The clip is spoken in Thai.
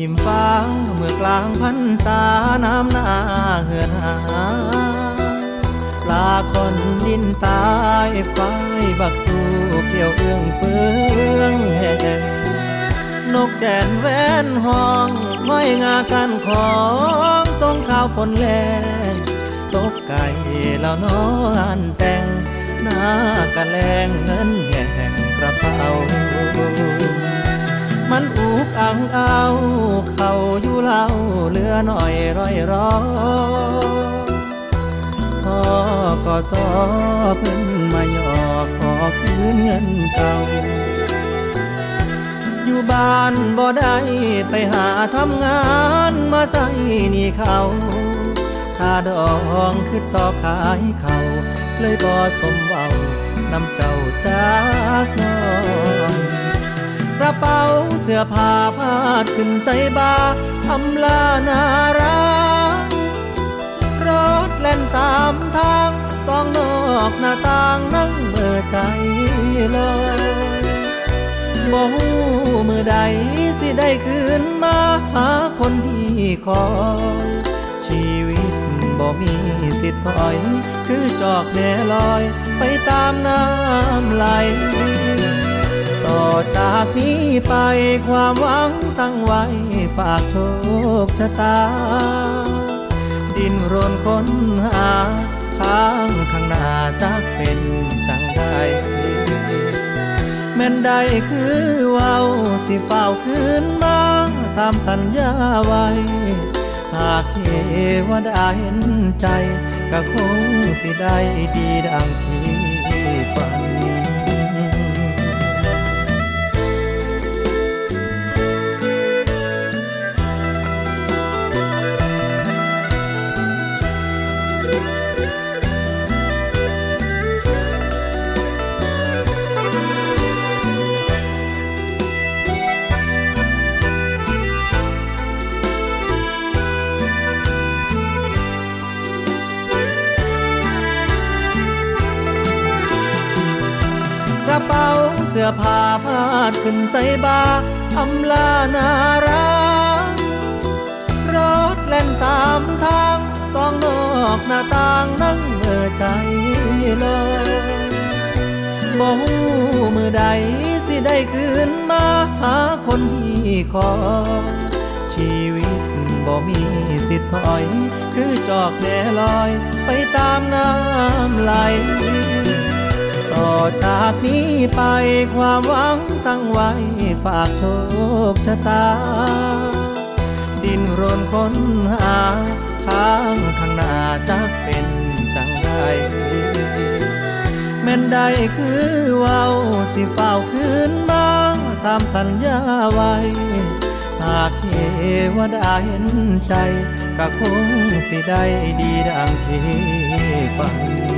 ทิมฟ้างพันษาน้ำหน้าเหือหาปลาคนดินตายควายบักตูเขียวเอื้องเฟืองแห่งนกแจนแว่นห้องห้อยงากันของทรงข้าวฝนแลงตกไก่แล้วนอนแต่งหน้ากะแลงเงินแห่งกระเป๋า กอังเอาเขาอยู่เล่าเหลือหน่อยร้อยร้อพ่อก็สอเพิ่นมาหยอกขอคืนเงินเก่าอยู่บ้านบ่ได้ไปหาทำงานมาใส่หนี่เขาถ้าดองคือต่อขายเขาเลยบ่สมเว้านำเจ้าจากน้อง กระเป๋าเสื้อผ้าพาดขึ้นใส่บาอำลานารักรถเล่นตามทางสองนอกหน้าต่างนั่งเมื่อใจลอยบ่ฮู้มือใดสิได้คืนมาหาคนที่คอยชีวิตบ่มีสิทธิ์ถอย คือจอกแน่ลอยไปตามน้ำไหลต่อ จากนี้ไปความหวังตั้งไว้ฝากโชคชะตา ดินรนค้นหาทางข้างหน้าจักเป็นจังใดแม่นใดคือเว้าสิเฝ้าคืนมาตามสัญญาไว้ หากเทวดาเห็นใจ ก็คงสิได้ดีดังที สื้อผ้าพาดขึ้นใส่บาอำลานารักรถเล่นตามทางสองนอกหน้าต่างนั่งเมื่อใจลอยบ่ฮู้มือใดสิได้คืนมาหาคนที่คอยชีวิตบ่มีสิทธิ์ถอย คือจอกแน่ลอยไปตามน้ำไหล จากนี้ไปความหวังตั้งไว้ฝากโชคชะตา ดินรนค้นหา ทางข้างหน้าจะเป็นจังไรแม่นใดคือเว้าสิเฝ้าคืนมาตามสัญญาไว้ หากเทวดาเห็นใจ ก็คงสิได้ดีดังที่ฝัน